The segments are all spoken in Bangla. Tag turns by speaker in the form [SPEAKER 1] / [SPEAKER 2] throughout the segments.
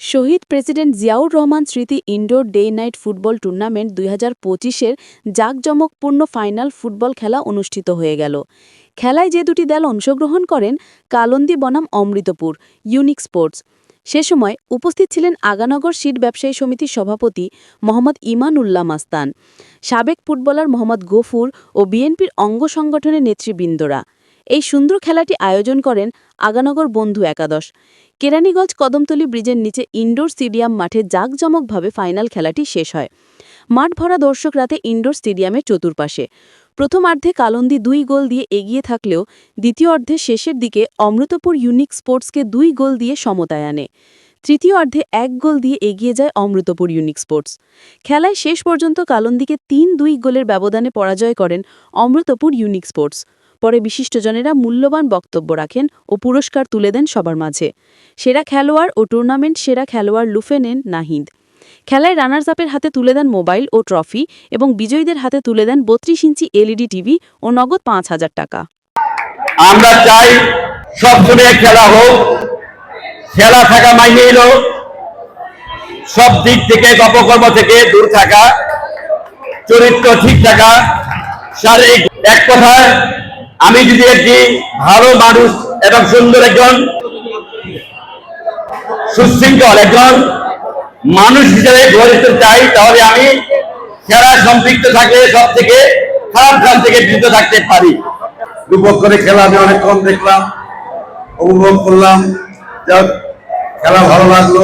[SPEAKER 1] শহীদ প্রেসিডেন্ট জিয়াউর রহমান স্মৃতি indoor day night football tournament দুই হাজার পঁচিশের জাঁকজমকপূর্ণ ফাইনাল ফুটবল খেলা অনুষ্ঠিত হয়ে গেল। খেলায় যে দুটি দল অংশগ্রহণ করেন, কালন্দি বনাম অমৃতপুর, ইউনিক স্পোর্টস। সে সময় উপস্থিত ছিলেন আগানগর সিট ব্যবসায়ী সমিতির সভাপতি মোহাম্মদ ইমান উল্লাহ মাস্তান, সাবেক ফুটবলার মোহাম্মদ গফুর ও বিএনপির অঙ্গ সংগঠনের নেতৃবৃন্দরা। এই সুন্দর খেলাটি আয়োজন করেন আগানগর বন্ধু একাদশ। কেরানীগঞ্জ কদমতলী ব্রিজের নিচে ইনডোর স্টেডিয়াম মাঠে জাঁকজমকভাবে ফাইনাল খেলাটি শেষ হয়। মাঠ ভরা দর্শক রাতে ইনডোর স্টেডিয়ামের চতুর্পাশে। প্রথমার্ধে কালন্দি দুই গোল দিয়ে এগিয়ে থাকলেও দ্বিতীয় অর্ধে শেষের দিকে অমৃতপুর ইউনিক স্পোর্টসকে দুই গোল দিয়ে সমতায় আনে। তৃতীয় অর্ধে এক গোল দিয়ে এগিয়ে যায় অমৃতপুর ইউনিক স্পোর্টস। খেলায় শেষ পর্যন্ত কালন্দিকে তিন দুই গোলের ব্যবধানে পরাজয় করেন অমৃতপুর ইউনিক স্পোর্টস। পরে বিশিষ্টজনেরা মূল্যবান বক্তব্য রাখেন ও পুরস্কার তুলে দেন সবার মাঝে। সেরা খেলোয়াড় ও টুর্নামেন্ট সেরা খেলোয়াড় লুফে নেন নাহিদ। খেলায় রানার্স আপের হাতে তুলে দেন মোবাইল ও ট্রফি এবং বিজয়ীদের হাতে তুলে দেন বত্রিশ ইঞ্চি এলইডি টিভি ও নগদ পাঁচ হাজার টাকা।
[SPEAKER 2] আমরা চাই সবসময় খেলা হোক, খেলা থাকা মাইনে এলো সব দিক থেকে অপকর্ম থেকে দূর থাকা, চরিত্র ঠিক থাকা শারীরিক এক কথায় আমি যদি একটি ভালো মানুষ এবং সুন্দর একজন, সুশৃঙ্খল একজন মানুষ হিসেবে গড়ে তুলতে চাই, তাহলে আমি খেলা সম্পৃক্ত থাকলে সব থেকে খারাপ কাজ থেকে বিরত থাকতে পারি।
[SPEAKER 3] দুপক্ষরে খেলা আমি অনেকক্ষণ দেখলাম উপভোগ করলাম খেলা ভালো লাগল।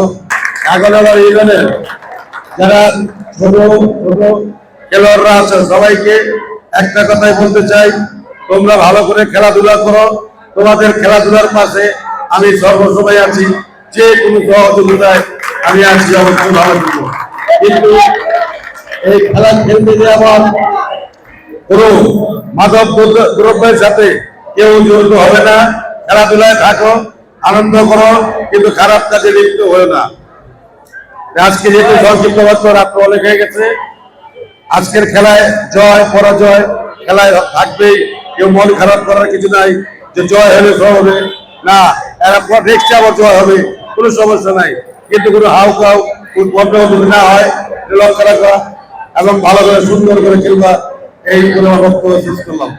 [SPEAKER 3] আগরনগর ইউনিয়নের যারা ছোট ছোট খেলোয়াড়রা আছে, সবাইকে একটা কথাই বলতে চাই, তোমরা ভালো করে খেলাধুলা করো, তোমাদের খেলাধুলার পাশে আমি সর্বসময় আছি, যে কোনো সহযোগিতায় আমি আছি অবশ্যই ভালো করব কিন্তু এই খেলা খেলতে যে আমার কোনো মাদক দ্রব্যের সাথে কেউ জড়িত হবে না। খেলাধুলায় থাকো, আনন্দ করো, কিন্তু খারাপ কাজে লিপ্ত হয়ে না। আজকে যেহেতু সংক্ষিপ্ত মাত্র রাত্র অনেক হয়ে গেছে, আজকের খেলায় জয়, পরাজয় খেলায় থাকবেই। কেউ মন খারাপ করার কিছু নাই, যে জয় হলে সব হবে। না, এরা নেক্সট আবার জয় হবে, কোনো সমস্যা নাই। কিন্তু কোনো হাউ কাউ বন্ধ যদি না হয় লক্ষ্য রাখা এবং ভালো করে সুন্দর করে খেলবা। এই বলে আমার বক্তব্য শেষ করলাম।